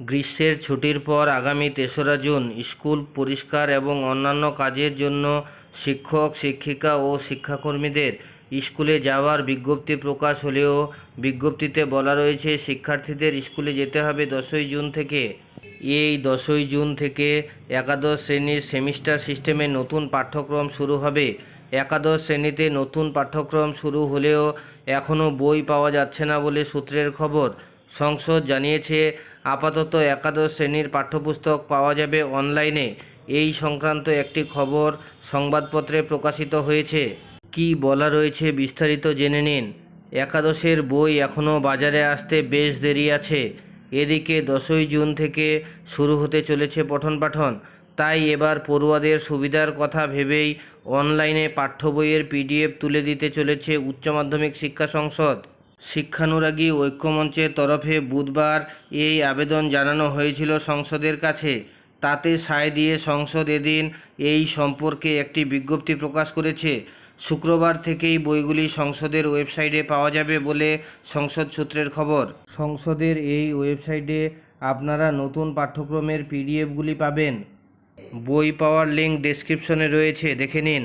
গ্রীষ্মের ছুটির পর আগামী তেসরা জুন স্কুল পরিষ্কার এবং অন্যান্য কাজের জন্য শিক্ষক, শিক্ষিকা ও শিক্ষাকর্মীদের স্কুলে যাওয়ার বিজ্ঞপ্তি প্রকাশ হলেও বিজ্ঞপ্তিতে বলা রয়েছে, শিক্ষার্থীদের স্কুলে যেতে হবে দশই জুন থেকে। এই দশই জুন থেকে একাদশ শ্রেণির সেমিস্টার সিস্টেমে নতুন পাঠ্যক্রম শুরু হবে। একাদশ শ্রেণীতে নতুন পাঠ্যক্রম শুরু হলেও এখনও বই পাওয়া যাচ্ছে না বলে সূত্রের খবর। সংসদ জানিয়েছে আপাতত একাদশ শ্রেণির পাঠ্যপুস্তক পাওয়া যাবে অনলাইনে। এই সংক্রান্ত একটি খবর সংবাদপত্রে প্রকাশিত হয়েছে। কি বলা রয়েছে বিস্তারিত জেনে নিন। একাদশের বই এখনও বাজারে আসতে বেশ দেরি আছে। এদিকে দশই জুন থেকে শুরু হতে চলেছে পঠন পাঠন। তাই এবার পড়ুয়াদের সুবিধার কথা ভেবেই অনলাইনে পাঠ্য বইয়ের পিডিএফ তুলে দিতে চলেছে উচ্চ মাধ্যমিক শিক্ষা সংসদ। শিক্ষানুরাগী ঐক্যমঞ্চের তরফে বুধবার এই আবেদন জানানো হয়েছিল সংসদের কাছে। তাতে সায় দিয়ে সংসদ এদিন এই সম্পর্কে একটি বিজ্ঞপ্তি প্রকাশ করেছে। শুক্রবার থেকেই বইগুলি সংসদের ওয়েবসাইটে পাওয়া যাবে বলে সংসদ সূত্রের খবর। সংসদের এই ওয়েবসাইটে আপনারা নতুন পাঠ্যক্রমের পিডিএফগুলি পাবেন। বই পাওয়ার লিঙ্ক ডেসক্রিপশনে রয়েছে, দেখে নিন।